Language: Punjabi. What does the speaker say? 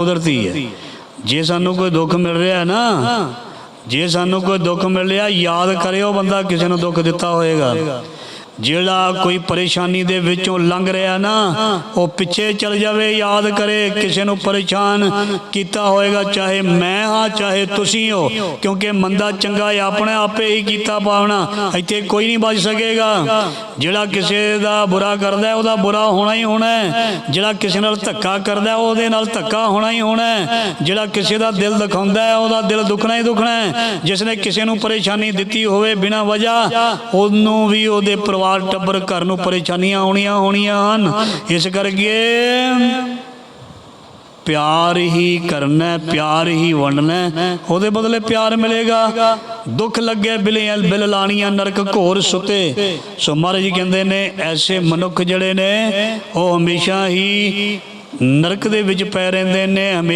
ਕੁਦਰਤੀ ਹੈ। ਜੇ ਸਾਨੂੰ ਕੋਈ ਦੁੱਖ ਮਿਲ ਰਿਹਾ ਨਾ ਜੇ ਸਾਨੂੰ ਕੋਈ ਦੁੱਖ ਮਿਲ ਰਿਹਾ ਯਾਦ ਕਰਿਓ ਬੰਦਾ ਕਿਸੇ ਨੂੰ ਦੁੱਖ ਦਿੱਤਾ ਹੋਏਗਾ। ਜਿਹੜਾ ਕੋਈ ਪਰੇਸ਼ਾਨੀ ਦੇ ਵਿੱਚੋਂ ਲੰਘ ਰਿਹਾ ਨਾ ਉਹ ਪਿੱਛੇ ਚਲ ਜਾਵੇ ਯਾਦ ਕਰੇ ਕਿਸੇ ਨੂੰ ਪਰੇਸ਼ਾਨ ਕੀਤਾ ਹੋਏਗਾ ਚਾਹੇ ਮੈਂ ਹਾਂ ਚਾਹੇ ਤੁਸੀਂ ਹੋ ਕਿਉਂਕਿ ਮੰਦਾ ਚੰਗਾ ਆਪਣੇ ਆਪੇ ਹੀ ਕੀਤਾ ਪਾਵਣਾ ਇੱਥੇ ਕੋਈ ਨਹੀਂ ਬਚ ਸਕੇਗਾ। ਜਿਹੜਾ ਕਿਸੇ ਦਾ ਬੁਰਾ ਕਰਦਾ ਉਹਦਾ ਬੁਰਾ ਹੋਣਾ ਹੀ ਹੋਣਾ ਜਿਹੜਾ ਕਿਸੇ ਨਾਲ ਧੱਕਾ ਕਰਦਾ ਹੈ, ਉਹਦੇ ਨਾਲ ਧੱਕਾ ਹੋਣਾ ਹੀ ਹੋਣਾ ਜਿਹੜਾ ਕਿਸੇ ਦਾ ਦਿਲ ਦਿਖਾਉਂਦਾ ਹੈ ਉਹਦਾ ਦਿਲ ਦੁਖਣਾ ਹੀ ਦੁਖਣਾ ਹੈ। ਜਿਸ ਨੇ ਕਿਸੇ ਨੂੰ ਪਰੇਸ਼ਾਨੀ ਦਿੱਤੀ ਹੋਵੇ ਬਿਨਾਂ ਵਜ੍ਹਾ ਉਹਨੂੰ ਵੀ ਉਹਦੇ ਪਰਿਵਾਰ ਟੱਬਰ ਘਰ ਨੂੰ ਪਰੇਸ਼ਾਨੀਆਂ ਆਉਣੀਆਂ ਹੋਣੀਆਂ ਹਨ। ਇਸ ਕਰਕੇ ਪਿਆਰ ਹੀ ਕਰਨਾ ਪਿਆਰ ਹੀ ਵੰਡਣਾ ਉਹਦੇ ਬਦਲੇ ਪਿਆਰ ਮਿਲੇਗਾ। ਦੁੱਖ ਲੱਗੇ ਬਿਲੇ ਬਿਲ ਲਾਣੀਆਂ, ਨਰਕ ਘੋਰ ਸੁਤੇ। ਸੋ ਮਹਾਰਾਜ ਜੀ ਕਹਿੰਦੇ ਨੇ, ਐਸੇ ਮਨੁੱਖ ਜਿਹੜੇ ਨੇ, ਉਹ ਹਮੇਸ਼ਾ ਹੀ ਨਰਕ ਦੇ ਵਿੱਚ ਪੈ ਰਹਿੰਦੇ ਨੇ ਹਮੇਸ਼ਾ